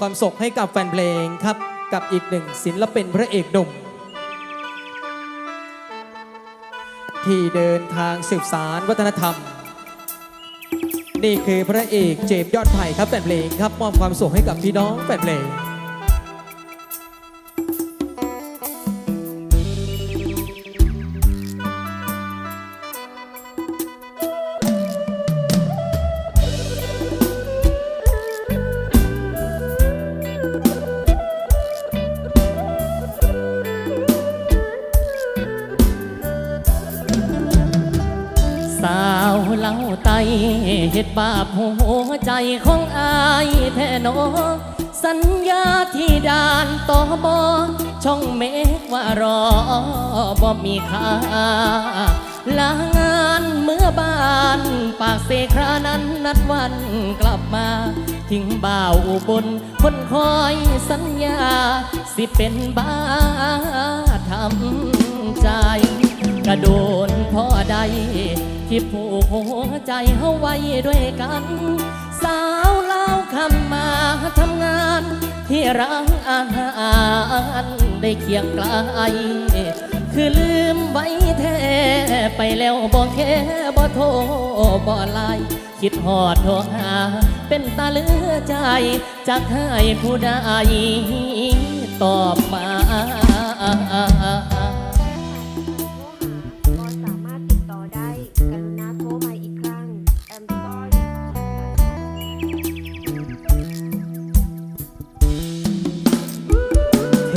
ความสุขให้กับแฟนเพลงครับ กับอีกหนึ่งศิลปินพระเอกดุ่มที่เดินทางสืบสารวัฒนธรรม นี่คือพระเอกเจมยอดไผ่ครับแฟนเพลงครับมอบความสุขให้กับพี่น้องแฟนเพลง สาวเล่าไตเฮ็ดบาปหัวใจของอายแท้หนอสัญญาที่ด่านต่อบอช่องเมฆว่ารอบ่มีค่าลางานเมื่อบ้านปากเสครานั้นนัดวันกลับมา ทิ้งบ่าวอุบลคนคอยสัญญา สิเป็นบ้าทำใจ กระโดนพ่อใด ที่ผูกหัวใจเฮาไว้ด้วยกัน สาวเล่าคำมาทำงาน ที่ร้านอาหารได้เคียงไกล คือลืมไว้แท้ไปแล้วบอกแค่บ่โทรบ่ไลน์คิดหอดโทรหา เป็นตาเหลือใจจากให้ผู้ใดตอบมา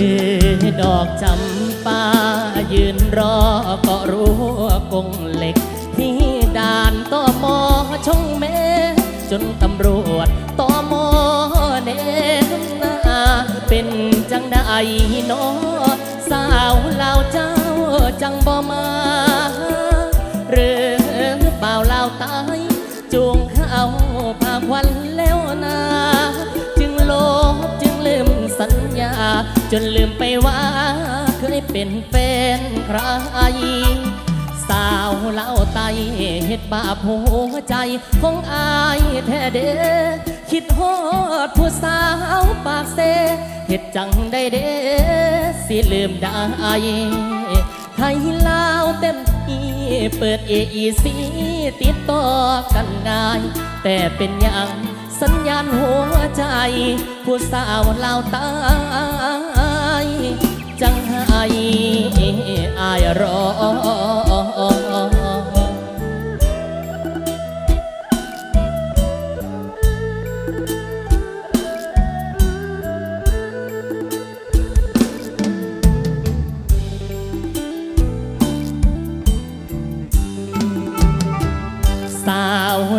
เทดอกจำปายืนรอก็รู้กงเหล็ก ที่ด่านต่อมอช่องแม่จนตำรวจต่อมอเนมหน้าเป็นจังได้นอสาวลาวเจ้าจังบ่มา จนลืมไปว่าเคยเป็นแฟนใคร สาวเล่าไตเฮ็ดบาปหัวใจของอายแท้เด้คิดฮอดผู้สาวปากเซเฮ็ดจังได้เด้สิลืมได้ไทยลาวเต็มที่เปิดเอไอซีติดต่อกันง่าย แต่เป็นย่าง สัญญาณหัวใจผู้สาวลาวตายจังให้อายรอ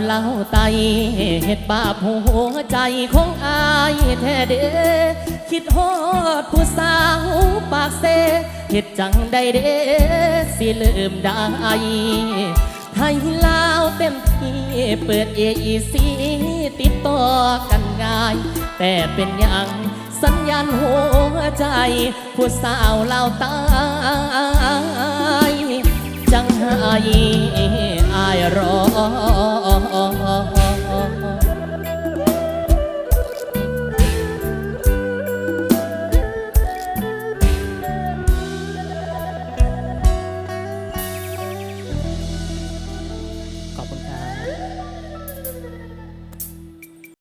เล่าไตเฮ็ดบาปหัวใจของอายแท้เด้คิดฮอดผู้สาวปากเซเฮ็ดจังได้เด้สิลืมได้ไทยลาวเต็มที่เปิดเอไอซีติดต่อกันง่าย แต่เป็นอย่างสัญญาณหัวใจ ผู้สาวลาวตายจังให้อาย